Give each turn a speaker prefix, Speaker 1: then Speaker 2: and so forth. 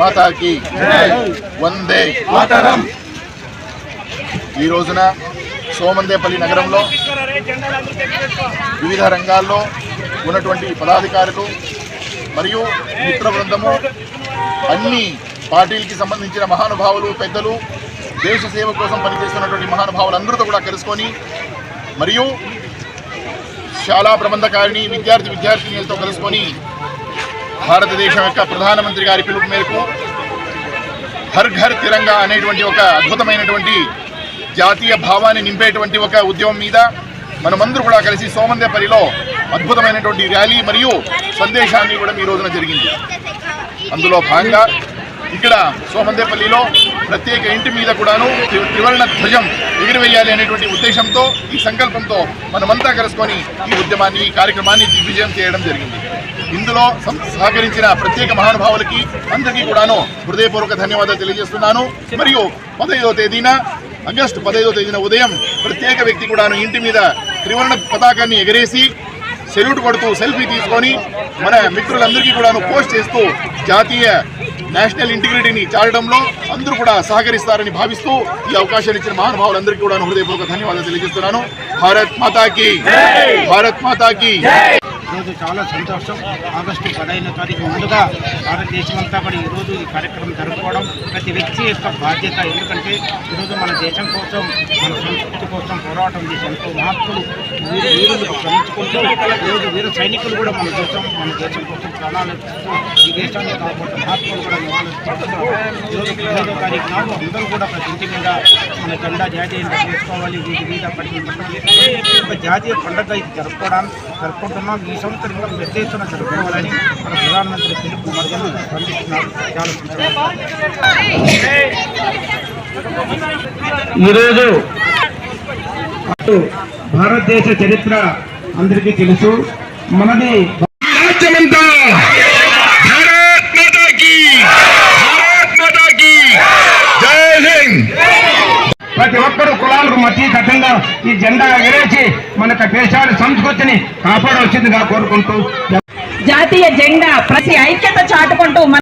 Speaker 1: మాతాకి వందే
Speaker 2: మాతరం.
Speaker 1: ఈ రోజున సోమందేపల్లి నగరంలో వివిధ రంగాల్లో ఉన్నటువంటి పదాధికారులు మరియు మిత్ర బృందము అన్ని పార్టీలకి సంబంధించిన మహానుభావులు పెద్దలు దేశ సేవ కోసం పనిచేస్తున్నటువంటి మహానుభావులు అందరితో కూడా కలుసుకొని మరియు శాలా ప్రబంధకారిణి విద్యార్థి విద్యార్థినిలతో కలుసుకొని భారతదేశం యొక్క ప్రధానమంత్రి గారి పిలుపు మేరకు హర్ ఘర్ తిరంగా అనేటువంటి ఒక అద్భుతమైనటువంటి జాతీయ భావాన్ని నింపేటువంటి ఒక ఉద్యమం మీద మనమందరూ కూడా కలిసి సోమందేపల్లిలో అద్భుతమైనటువంటి ర్యాలీ మరియు సందేశాన్ని కూడా ఈ రోజున జరిగింది. అందులో భాగంగా ఇక్కడ సోమందేపల్లిలో ప్రత్యేక ఇంటి మీద కూడాను త్రివర్ణ ధ్వజం ఎగిరివేయాలి అనేటువంటి ఉద్దేశంతో ఈ సంకల్పంతో మనమంతా కలుసుకొని ఈ ఉద్యమాన్ని ఈ కార్యక్రమాన్ని దిగ్విజయం చేయడం జరిగింది. ఇందులో సహకరించిన ప్రత్యేక మహానుభావులకి అందరికీ కూడాను హృదయపూర్వక ధన్యవాదాలు తెలియజేస్తున్నాను. మరియు పదహైదో తేదీన ఆగస్టు పదహైదో తేదీన ఉదయం ప్రత్యేక వ్యక్తి కూడాను ఇంటి మీద త్రివర్ణ పతాకాన్ని ఎగరేసి సెల్యూట్ కొడుతూ సెల్ఫీ తీసుకొని మన మిత్రులందరికీ కూడాను పోస్ట్ చేస్తూ జాతీయ నేషనల్ ఇంటిగ్రిటీని చాటడంలో అందరూ కూడా సహకరిస్తారని భావిస్తూ ఈ అవకాశాన్ని ఇచ్చిన మహానుభావులందరికీ కూడా హృదయపూర్వక ధన్యవాదాలు తెలియజేస్తున్నాను. భారత్ మాతాకి భారత్ మాతాకి.
Speaker 3: ఈరోజు చాలా సంతోషం. ఆగస్టు పదహైదో తారీఖు ముందుగా భారతదేశమంతా కూడా ఈరోజు ఈ కార్యక్రమం జరుపుకోవడం ప్రతి వ్యక్తి యొక్క బాధ్యత. ఎందుకంటే ఈరోజు మన దేశం కోసం మన సంస్కృతి కోసం పోరాటం చేసే ఎంతో మహత్తులు వీరులు ఈరోజు వీర సైనికులు కూడా మన దేశం మన దేశం కోసం ప్రాణాలు ఈ దేశాన్ని కాకుండా మహాత్ములు కూడా నివాళులు ఈరోజు పదహైదో తారీఖు నాడు అందరూ కూడా ప్రతి ఇంటి మీద మన జెండా జాతీయంగా జెండా వీటి మీద పట్టి ఒక జాతీయ పండుగ ఇది జరుపుకోవడానికి జరుపుకుంటున్నాం. ఈ సంవత్సరం కూడా పెద్ద ఎత్తున జరుపుకోవాలని మన ప్రధానమంత్రి పిలుపు మధ్యలో స్పందిస్తున్నారు. ఈరోజు భారతదేశ చరిత్ర అందరికీ తెలుసు. మనది
Speaker 2: రాజ్యమంతా భారత్ మాతాకి భారత్ మాతాకి. జై హింద్.
Speaker 3: ప్రతి ఒక్కరూ కులాలకు మతీతంగా ఈ జెండా ఎగరేసి మన యొక్క సంస్కృతిని కాపాడవలసిందిగా కోరుకుంటూ
Speaker 4: జాతీయ జెండా ప్రతి ఐక్యత చాటుకుంటూ మన